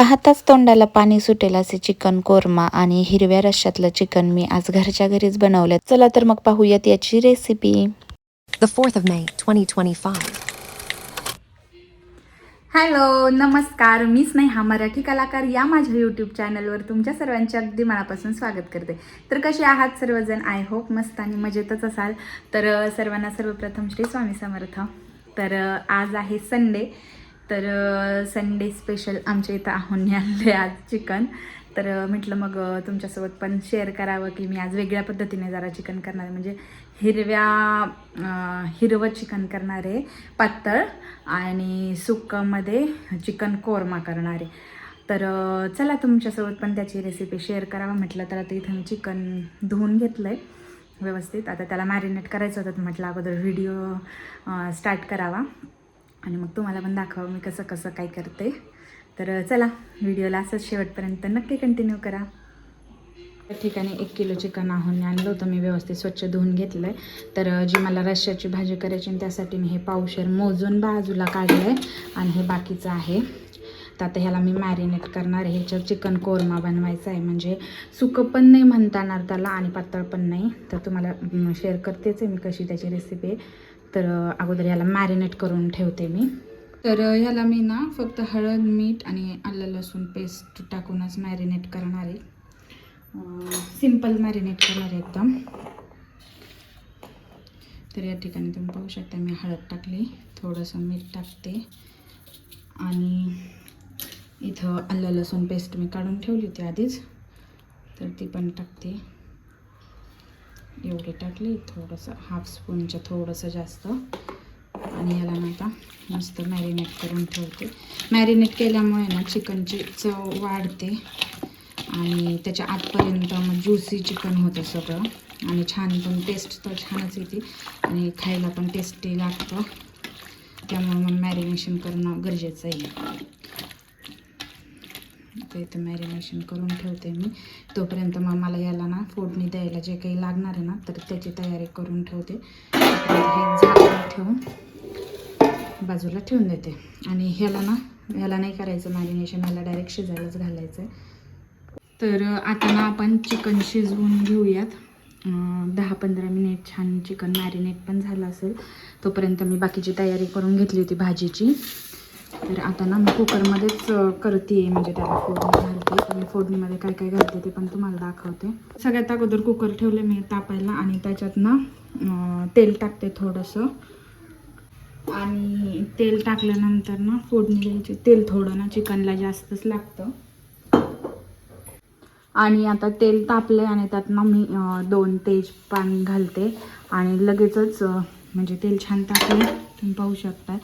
पाहताच तोंडाला पाणी सुटेल असे चिकन कोरमा आणि हिरव्या रश्श्यातलं चिकन मी आज घरच्या घरीच बनवलं चला तर मग पाहूयात याची recipe The 4th of May, 2025. Hello नमस्कार. मी स्नेहा मराठी कलाकार या माझ्या यूट्यूब चॅनलवर तुमच्या सर्वांचे अगदी मनापासून स्वागत करते. तर कसे आहात सर्वजण? आय होप मस्त आणि मजेतच असाल. तर सर्वांना सर्वप्रथम श्री स्वामी समर्थ. तर आज आहे संडे तर संडे स्पेशल आमच्या इथं आहून आणले आज चिकन. तर म्हटलं मग तुमच्यासोबत पण शेअर करावं की मी आज वेगळ्या पद्धतीने जरा चिकन करणार आहे. म्हणजे हिरव्या हिरवं चिकन करणार आहे पातळ. आणि सुक्कामध्ये चिकन कोरमा करणार आहे. तर चला तुमच्यासोबत पण त्याची रेसिपी शेअर करावा म्हटलं तर आता इथं मी चिकन धुवून घेतलं आहे व्यवस्थित. आता त्याला मॅरिनेट करायचं होतं म्हटलं अगोदर व्हिडिओ स्टार्ट करावा. आणि मग तुम्हाला पण दाखवावं मी कसं कसं काय करते. तर चला व्हिडिओला असंच शेवटपर्यंत नक्की कंटिन्यू करा. त्या ठिकाणी एक किलो चिकन आहून आणलं होतं मी व्यवस्थित स्वच्छ धुवून घेतलं आहे तर जी मला रश्श्याची भाजी करायची त्यासाठी मी हे पावशर मोजून बाजूला काढलं आहे आणि हे बाकीचं आहे. तर आता ह्याला मी मॅरिनेट करणार आहे. ह्याच्यावर चिकन कोरमा बनवायचा आहे. म्हणजे सुकं पण नाही म्हणता येणार त्याला आणि पातळ पण नाही. तर तुम्हाला शेअर करतेच आहे मी कशी त्याची रेसिपी आहे. तर अगोदर याला मॅरिनेट करून ठेवते मी. तर ह्याला मी ना फक्त हळद मीठ आणि आलं लसूण पेस्ट टाकूनच मॅरिनेट करणार आहे. सिंपल मॅरिनेट करणार आहे एकदम. तर या ठिकाणी तुम्ही पाहू शकता मी हळद टाकली थोडंसं मीठ टाकते. आणि इथं आलं लसूण पेस्ट मी काढून ठेवली होती आधीच. तर ती पण टाकते. एवढे टाकले थोडंसं हाफ स्पूनच्या थोडंसं जास्त. आणि याला ना आता मस्त मॅरिनेट करून ठेवते. मॅरिनेट केल्यामुळे ना चिकनची चव वाढते. आणि त्याच्या आतपर्यंत मग ज्युसी चिकन होतं सगळं. आणि छान पण टेस्ट तर छानच येते. आणि खायला पण टेस्टी लागतं. त्यामुळे मग मॅरिनेशन करणं गरजेचं आहे. आता इथं मॅरिनेशन करून ठेवते मी. तोपर्यंत मग मला याला ना फोडणी द्यायला जे काही लागणार आहे ना तर त्याची तयारी करून ठेवते. हे ठेवून बाजूला ठेवून देते. आणि ह्याला ना ह्याला नाही करायचं मॅरिनेशन ह्याला डायरेक्ट शिजायलाच घालायचं आहे तर आता ना आपण चिकन शिजवून घेऊयात. दहा पंधरा मिनिट छान चिकन मॅरिनेट पण झालं असेल. तोपर्यंत मी बाकीची तयारी करून घेतली होती भाजीची. तर आता ना मी कुकरमध्येच करते म्हणजे त्याला फोडणी घालते. तर मी फोडणीमध्ये काय काय घालते ते पण तुम्हाला दाखवते. सगळ्यात अगोदर कुकर ठेवले मी तापायला आणि त्याच्यात ना तेल टाकते थोडंसं. आणि तेल टाकल्यानंतर ना फोडणी द्यायची तेल थोडं ना चिकनला जास्तच लागतं. आणि आता तेल तापले आणि त्यात ना मी दोन तेज पान घालते. आणि लगेचच म्हणजे तेल छान तापले तुम्ही पाहू शकता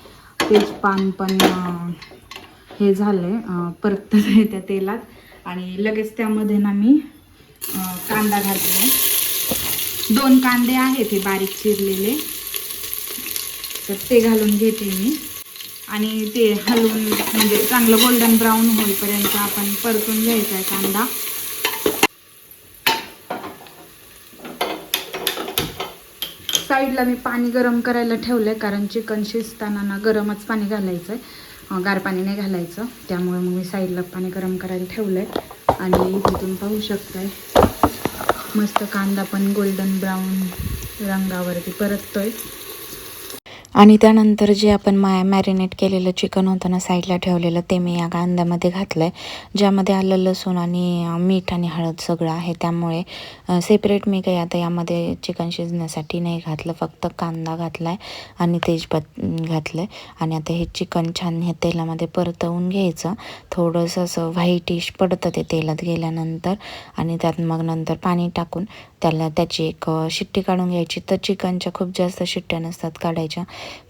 तेज पान पण हे हे आहे परत आहे त्या तेलात. आणि लगेच त्यामध्ये ना मी कांदा घातला दोन कांदे आहेत हे बारीक चिरलेले. तर ते घालून घेते मी. आणि ते हलवून म्हणजे चांगलं गोल्डन ब्राऊन होईपर्यंत आपण परतून घ्यायचा आहे कांदा. साईडला मी पाणी गरम करायला ठेवलं आहे कारण चिकन शिजताना ना गरमच पाणी घालायचं आहे गार पाणी नाही घालायचं. त्यामुळे मग मी साईडला पाणी गरम करायला ठेवलं आहे आणि तिथून पाहू शकताय मस्त कांदा पण गोल्डन ब्राऊन रंगावरती परततोय. आणि त्यानंतर जे आपण मा मॅरिनेट केलेलं चिकन होतं ना साईडला ठेवलेलं ते मी या कांद्यामध्ये घातलं आहे ज्यामध्ये आलं लसूण आणि मीठ आणि हळद सगळं आहे. त्यामुळे सेपरेट मी काही आता यामध्ये चिकन शिजण्यासाठी नाही घातलं. फक्त कांदा घातला आहे आणि तेजपत घातलं आहे आणि आता हे चिकन छान हे तेलामध्ये परतवून घ्यायचं. थोडंसं असं व्हाईटिश पडतं ते तेलात गेल्यानंतर. आणि त्यात मग नंतर पाणी टाकून त्याला त्याची एक शिट्टी काढून घ्यायची. तर चिकनच्या खूप जास्त शिट्ट्या नसतात काढायच्या.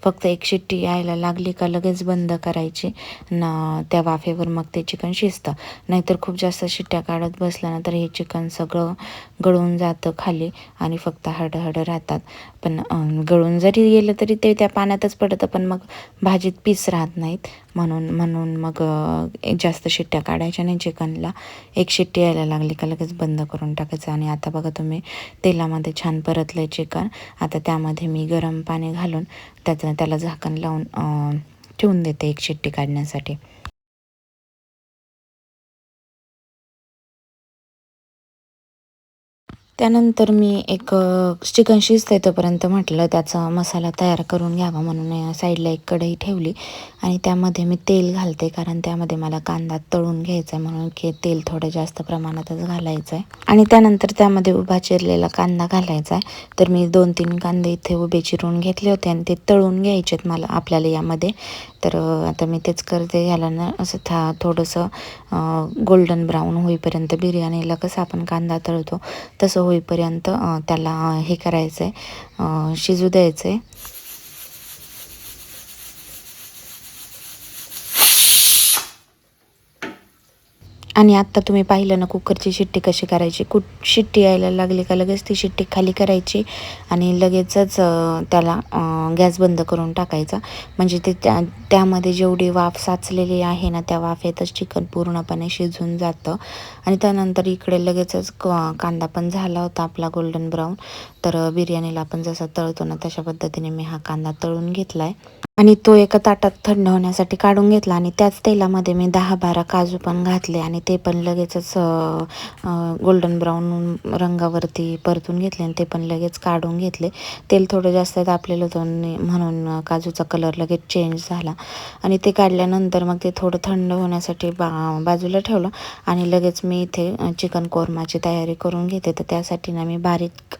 फक्त एक शिट्टी यायला लागली का लगेच बंद करायची ना त्या वाफेवर मग ते चिकन शिजतं. नाहीतर खूप जास्त शिट्ट्या काढत बसल्यानंतर हे चिकन सगळं गळून जातं खाली आणि फक्त हडं हडं राहतात. पण गळून जरी गेलं तरी ते त्या पाण्यातच पडतं पण मग भाजीत पीस राहत नाहीत. म्हणून म्हणून मग जास्त शिट्ट्या काढायच्या नाही चिकनला. एक शिट्टी यायला लागली का लगेच बंद करून टाकायचं. आणि आता बघा तुम्ही तेलामध्ये छान परतलं आहे चिकन. आता त्यामध्ये मी गरम पाणी घालून त्याचं त्याला झाकण लावून ठेवून देते एक शिट्टी काढण्यासाठी. त्यानंतर मी एक चिकन शिजते तोपर्यंत म्हटलं त्याचा मसाला तयार करून घ्यावा म्हणून साईडला एक कढई ठेवली आणि त्यामध्ये मी तेल घालते कारण त्यामध्ये मला कांदा तळून घ्यायचा आहे म्हणून की तेल थोडं जास्त प्रमाणातच घालायचं आहे आणि त्यानंतर त्यामध्ये उभा चिरलेला कांदा घालायचा आहे तर मी दोन तीन कांदे इथे उभे चिरून घेतले होते आणि ते तळून घ्यायचेत मला आपल्याला यामध्ये. तर आता मी तेच करते. ह्याला ना असं था थोडंसं गोल्डन ब्राऊन होईपर्यंत बिर्याणीला कसं आपण कांदा तळतो तसं होईपर्यंत त्याला हे करायचं आहे शिजू द्यायचं आहे आणि आत्ता तुम्ही पाहिलं ना कुकरची शिट्टी कशी करायची? कुठ शिट्टी यायला लागली का लगेच ती शिट्टी खाली करायची आणि लगेचच त्याला गॅस बंद करून टाकायचा. म्हणजे ते त्या त्यामध्ये जेवढी वाफ साचलेली आहे ना त्या वाफेतच चिकन पूर्णपणे शिजून जातं. आणि त्यानंतर इकडे लगेचच क कांदा पण झाला होता आपला गोल्डन ब्राऊन तर बिर्याणीला आपण जसा तळतो ना तशा पद्धतीने मी हा कांदा तळून घेतला आहे आणि तो एका ताटात थंड होण्यासाठी काढून घेतला आणि त्याच तेलामध्ये मी दहा बारा काजू पण घातले आणि ते पण लगेचच गोल्डन ब्राऊन रंगावरती परतून घेतले आणि ते पण लगेच काढून घेतले. तेल थोडं जास्त तापलेलं होतं म्हणून काजूचा कलर लगेच चेंज झाला. आणि ते काढल्यानंतर मग ते थोडं थंड होण्यासाठी बा बाजूला ठेवलं आणि लगेच मी इथे चिकन कोरमाची तयारी करून घेते. तर त्यासाठी ना मी बारीक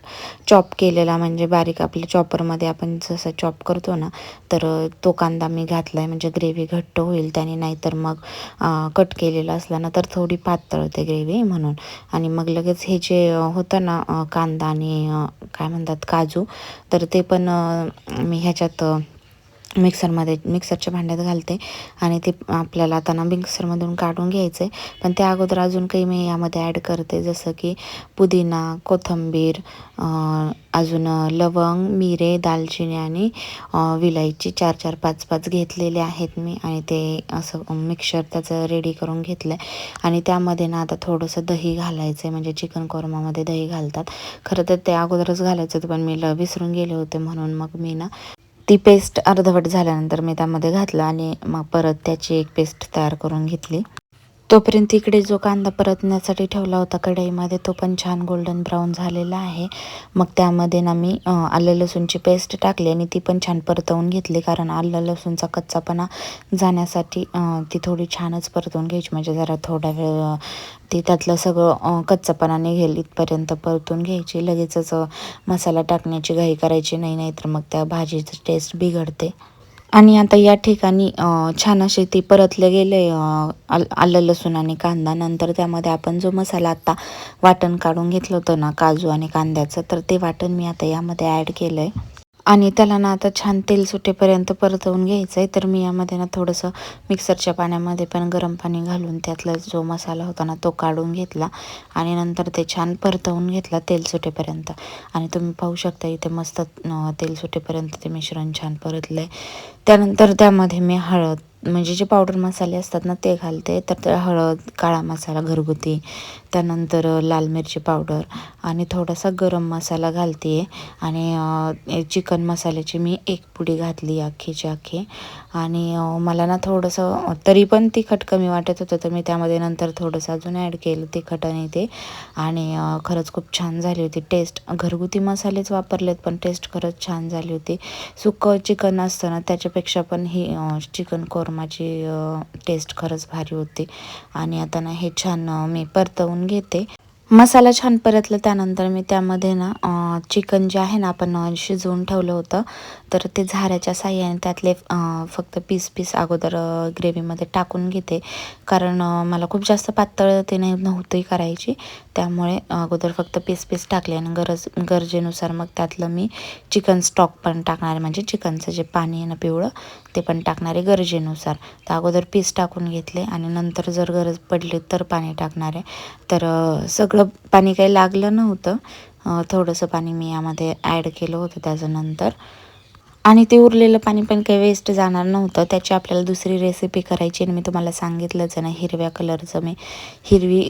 चॉप केलेला म्हणजे बारीक आपल्या चॉपरमध्ये आपण जसं चॉप करतो ना तर तो कांदा मी घातला आहे म्हणजे ग्रेव्ही घट्ट होईल त्याने नाहीतर मग कट केलेला असला ना तर थोडी पातळ होते ग्रेव्ही म्हणून. आणि मग लगेच हे जे होतं ना कांदा आणि काय म्हणतात काजू तर ते पण मी ह्याच्यात मिक्सरमध्ये मिक्सरच्या भांड्यात घालते आणि ते आपल्याला आता ना मिक्सरमधून काढून घ्यायचं. आहे पण त्या अगोदर अजून काही मी यामध्ये ॲड करते जसं की पुदिना कोथिंबीर अजून लवंग मिरे दालचिनी आणि विलायची चार चार पाच पाच घेतलेले आहेत मी आणि ते असं मिक्सर त्याचं रेडी करून घेतलं आहे आणि त्यामध्ये ना आता थोडंसं दही घालायचं आहे म्हणजे चिकन कोरमामध्ये दही घालतात. खरं तर ते अगोदरच घालायचं होतं पण मी ल विसरून गेले होते म्हणून मग मी ना ती पेस्ट अर्धवट झाल्यानंतर मी त्यामध्ये घातलं आणि मग परत त्याची एक पेस्ट तयार करून घेतली. तोपर्यंत इकडे जो कांदा परतण्यासाठी ठेवला होता कढईमध्ये तो पण छान गोल्डन ब्राऊन झालेला आहे. मग त्यामध्ये ना मी आलं लसूणची पेस्ट टाकली आणि ती पण छान परतवून घेतली कारण आलं लसूणचा कच्चापणा जाण्यासाठी ती थोडी छानच परतवून घ्यायची. म्हणजे जरा थोडा वेळ ती त्यातलं सगळं कच्चापणा निघेल इथपर्यंत परतून घ्यायची. लगेचच मसाला टाकण्याची घाई करायची नाही नाहीतर मग त्या भाजीची टेस्ट बिघडते. आणि आता या ठिकाणी छान असे ते परतले गेले आहे आल आलं लसूण आणि कांदा. नंतर त्यामध्ये आपण जो मसाला आता वाटण काढून घेतलं होतं ना काजू आणि कांद्याचं तर ते वाटण मी आता यामध्ये ॲड केलं आहे आणि त्याला ना आता छान तेल सुटेपर्यंत परतवून घ्यायचं आहे तर मी यामध्ये ना थोडंसं मिक्सरच्या पाण्यामध्ये पण गरम पाणी घालून त्यातला जो मसाला होता ना तो काढून घेतला आणि नंतर ते छान परतवून घेतला तेल सुटेपर्यंत. आणि तुम्ही पाहू शकता इथे मस्त तेल सुटेपर्यंत ते मिश्रण छान परतलं आहे त्यानंतर त्यामध्ये मी हळद म्हणजे जे पावडर मसाले असतात ना ते घालते. तर त्या हळद काळा मसाला घरगुती. त्यानंतर लाल मिरची पावडर आणि थोडासा गरम मसाला घालते. आणि चिकन मसाल्याची मी एक पुडी घातली अख्खीची अख्खी आणि मला ना थोडंसं तरी पण तिखट कमी वाटत होतं तर मी त्यामध्ये नंतर थोडंसं अजून ॲड केलं तिखट आणि ते. आणि खरंच खूप छान झाली होती टेस्ट घरगुती मसालेच वापरलेत पण टेस्ट खरंच छान झाली होती. सुकं चिकन असतं ना त्याच्यापेक्षा पण ही चिकन कोर कोरमाची टेस्ट खरंच भारी होती. आणि आता ना हे छान मी परतवून घेते. मसाला छान परतला त्यानंतर मी त्यामध्ये ना चिकन जे आहे ना आपण शिजवून ठेवलं होतं. तर ते झाऱ्याच्या साह्याने त्यातले फक्त पीस पीस अगोदर ग्रेव्हीमध्ये टाकून घेते. कारण मला खूप जास्त पातळ ते नाही नव्हती करायची. त्यामुळे अगोदर फक्त पीस पीस टाकले आणि गरज गरजेनुसार मग त्यातलं मी चिकन स्टॉक पण टाकणार आहे. म्हणजे चिकनचं जे पाणी आहे ना पिवळं ते पण टाकणारे गरजेनुसार. तर अगोदर पीस टाकून घेतले आणि नंतर जर गरज पडली तर पाणी टाकणार आहे. तर सगळं पाणी काही लागलं नव्हतं. थोडंसं पाणी मी यामध्ये ॲड केलं होतं त्याच्यानंतर आणि ते उरलेलं पाणी पण काही वेस्ट जाणार नव्हतं. त्याची आपल्याला दुसरी रेसिपी करायची आणि मी तुम्हाला सांगितलंच ना हिरव्या कलरचं मी हिरवी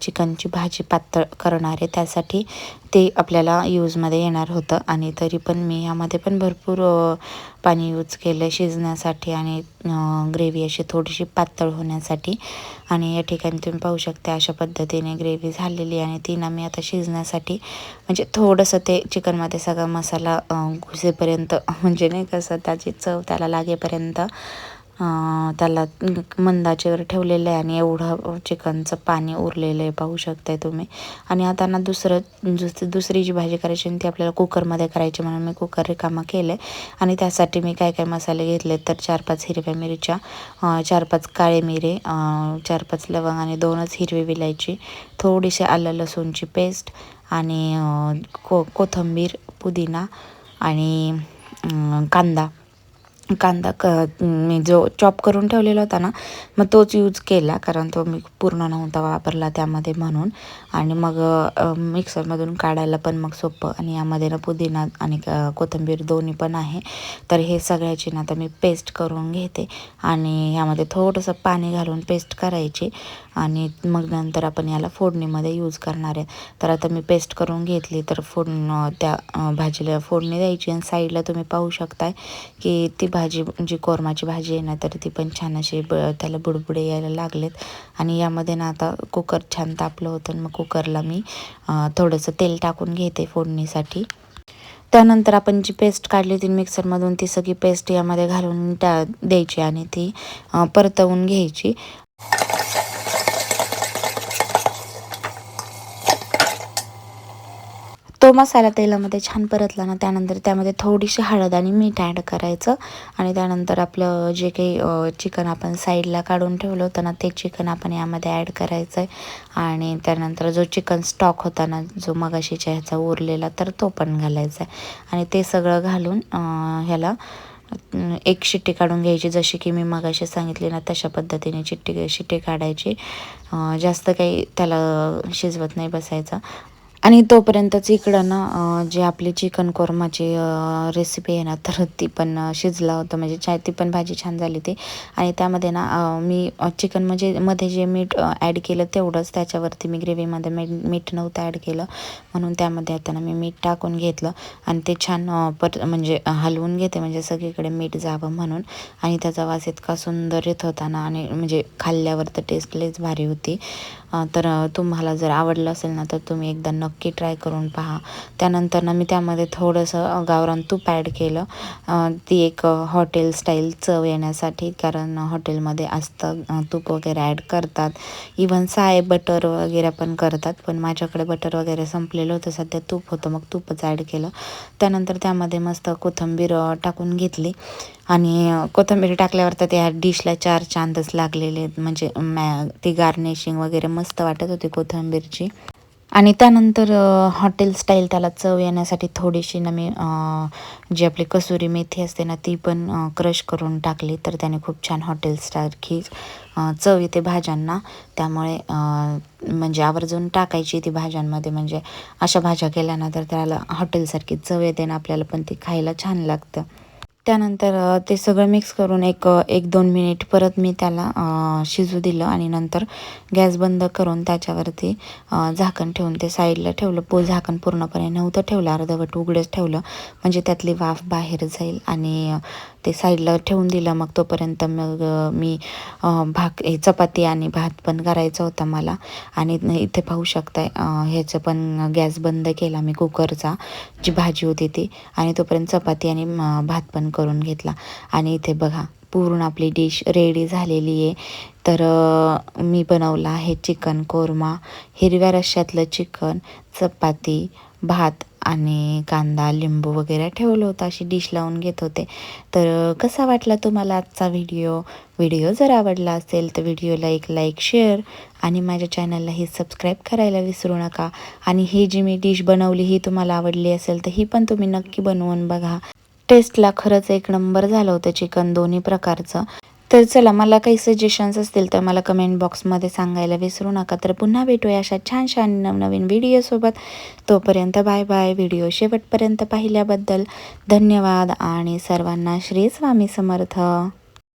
चिकनची भाजी पातळ करणार आहे. त्यासाठी ते आपल्याला यूजमध्ये येणार होतं आणि तरी पण मी यामध्ये पण भरपूर पाणी यूज केलं शिजण्यासाठी आणि ग्रेव्ही अशी थोडीशी पातळ होण्यासाठी. आणि या ठिकाणी तुम्ही पाहू शकता अशा पद्धतीने ग्रेव्ही झालेली आणि ती ना मी आता शिजण्यासाठी म्हणजे थोडंसं ते चिकनमध्ये सगळा मसाला घुसेपर्यंत म्हणजे नाही कसं त्याची चव त्याला लागेपर्यंत त्याला मंदाचेवर ठेवलेलं आहे आणि एवढं चिकनचं पाणी उरलेलं आहे पाहू शकताय तुम्ही. आणि आता ना दुसरं दुस दुसरी जी भाजी करायची आणि ती आपल्याला कुकरमध्ये करायची म्हणून मी कुकर रिकामा केलं आहे आणि त्यासाठी मी काय काय मसाले घेतले तर चार पाच हिरव्या मिरच्या चार पाच काळे मिरे चार पाच लवंग आणि दोनच हिरवी विलायची थोडीशी आलं लसूणची पेस्ट आणि को कोथिंबीर पुदिना आणि कांदा. कांदा क मी जो चॉप करून ठेवलेला होता ना मग तोच यूज केला कारण तो मी पूर्ण नव्हता वापरला त्यामध्ये म्हणून. आणि मग मिक्सरमधून काढायला पण मग सोपं. आणि यामध्ये ना पुदिना आणि कोथिंबीर दोन्ही पण आहे. तर हे सगळ्याची ना आता मी पेस्ट करून घेते. आणि यामध्ये थोडंसं पाणी घालून पेस्ट करायची. आणि मग नंतर आपण याला फोडणीमध्ये यूज करणार आहे. तर आता मी पेस्ट करून घेतली. तर फोडण त्या भाजीला फोडणी द्यायची. आणि साईडला तुम्ही पाहू शकताय की ती भाजी जी कोरमाची भाजी आहे ना तर ती पण छान अशी ब त्याला बुडबुडे यायला लागलेत. आणि यामध्ये ना आता कुकर छान तापलं होतं आणि मग कुकरला मी थोडंसं तेल टाकून घेते फोडणीसाठी. त्यानंतर आपण जी पेस्ट काढली होती मिक्सरमधून ती सगळी पेस्ट यामध्ये घालून त्या द्यायची आणि ती परतवून घ्यायची. तो मसाला तेलामध्ये छान परतला ना त्यानंतर त्यामध्ये थोडीशी हळद आणि मीठ ॲड करायचं. आणि त्यानंतर आपलं जे काही चिकन आपण साईडला काढून ठेवलं होतं ना ते चिकन आपण यामध्ये ॲड करायचं आहे आणि त्यानंतर जो चिकन स्टॉक होता ना जो मगाशीच्या ह्याचा उरलेला तर तो पण घालायचा आहे आणि ते सगळं घालून ह्याला एक शिट्टी काढून घ्यायची. जशी की मी मगाशी सांगितली ना तशा पद्धतीने चिट्टी शिट्टी काढायची. जास्त काही त्याला शिजवत नाही बसायचं. आणि तोपर्यंतच इकडं ना जे आपली चिकन कोरमाची रेसिपी आहे ना तर ती पण शिजला होतं. म्हणजे चाय ती पण भाजी छान झाली ती आणि त्यामध्ये ना मी चिकन म्हणजे मध्ये जे मीठ ॲड केलं तेवढंच. त्याच्यावरती मी ग्रेव्हीमध्ये मीठ मीठ नव्हतं ॲड केलं. म्हणून त्यामध्ये आता ना मी मीठ टाकून घेतलं. आणि ते छान पर म्हणजे हलवून घेते. म्हणजे सगळीकडे मीठ जावं म्हणून. आणि त्याचा वास इतका सुंदर येत होता ना आणि म्हणजे खाल्ल्यावर तर टेस्ट लईच भारी होती. तर तुम्हाला जर आवडलं असेल ना तर तुम्ही एकदा नक्की ट्राय करून पहा. त्यानंतर ना मी त्यामध्ये थोडंसं गावरान तूप ॲड केलं. ती एक हॉटेल स्टाईल चव येण्यासाठी कारण हॉटेलमध्ये असतं तूप वगैरे ॲड करतात. इवन साय बटर वगैरे पण करतात पण माझ्याकडे बटर वगैरे संपलेलं होतं सध्या तूप होतं मग तूपच ॲड केलं. त्यानंतर त्यामध्ये मस्त कोथिंबीर टाकून घेतली. आणि कोथिंबीर टाकल्यावर तर त्या डिशला चार चांदच लागलेले आहेत. म्हणजे मॅ ती गार्निशिंग वगैरे मस्त वाटत होती कोथिंबीरची. आणि त्यानंतर हॉटेल स्टाईल त्याला चव येण्यासाठी थोडीशी ना मी जी आपली कसुरी मेथी असते ना ती पण क्रश करून टाकली. तर त्याने खूप छान हॉटेल सारखी चव येते भाज्यांना. त्यामुळे म्हणजे आवर्जून टाकायची ती भाज्यांमध्ये. म्हणजे अशा भाज्या केल्यानंतर तर त्याला हॉटेलसारखी चव येते ना आपल्याला पण ती खायला छान लागतं. त्यानंतर ते सगळं मिक्स करून एक एक दोन मिनिट परत मी त्याला शिजू दिलं आणि नंतर गॅस बंद करून त्याच्यावरती झाकण ठेवून ते साईडला ठेवलं. पो झाकण पूर्णपणे नव्हतं ठेवलं. अर्धवट उघडंच ठेवलं. म्हणजे त्यातली वाफ बाहेर जाईल आणि ते साईडला ठेवून दिलं. मग तोपर्यंत मग मी भाक हे चपाती आणि भात पण करायचा होता मला. आणि इथे पाहू शकताय ह्याचं पण गॅस बंद केला मी कुकरचा जी भाजी होती ती. आणि तोपर्यंत चपाती आणि भात पण करून घेतला. आणि इथे बघा पूर्ण आपली डिश रेडी झालेली आहे. तर मी बनवला आहे चिकन कोरमा हिरव्या रश्श्यातलं चिकन चपाती भात आणि कांदा लिंबू वगैरे ठेवलं होतं अशी डिश लावून घेत होते. तर कसा वाटला तुम्हाला आजचा व्हिडिओ व्हिडिओ जर आवडला असेल तर व्हिडिओला एक लाईक शेअर आणि माझ्या चॅनलला सबस्क्राईब करायला विसरू नका. आणि ही जी मी डिश बनवली ही तुम्हाला आवडली असेल तर ही पण तुम्ही नक्की बनवून बघा. टेस्टला खरंच एक नंबर झालं होतं चिकन दोन्ही प्रकारचं. तर चला मला काही सजेशन्स असतील तर मला कमेंट बॉक्समध्ये सांगायला विसरू नका. तर पुन्हा भेटूया अशा छान छान नवनवीन व्हिडिओसोबत तोपर्यंत बाय बाय व्हिडिओ शेवटपर्यंत पाहिल्याबद्दल धन्यवाद आणि सर्वांना श्री स्वामी समर्थ.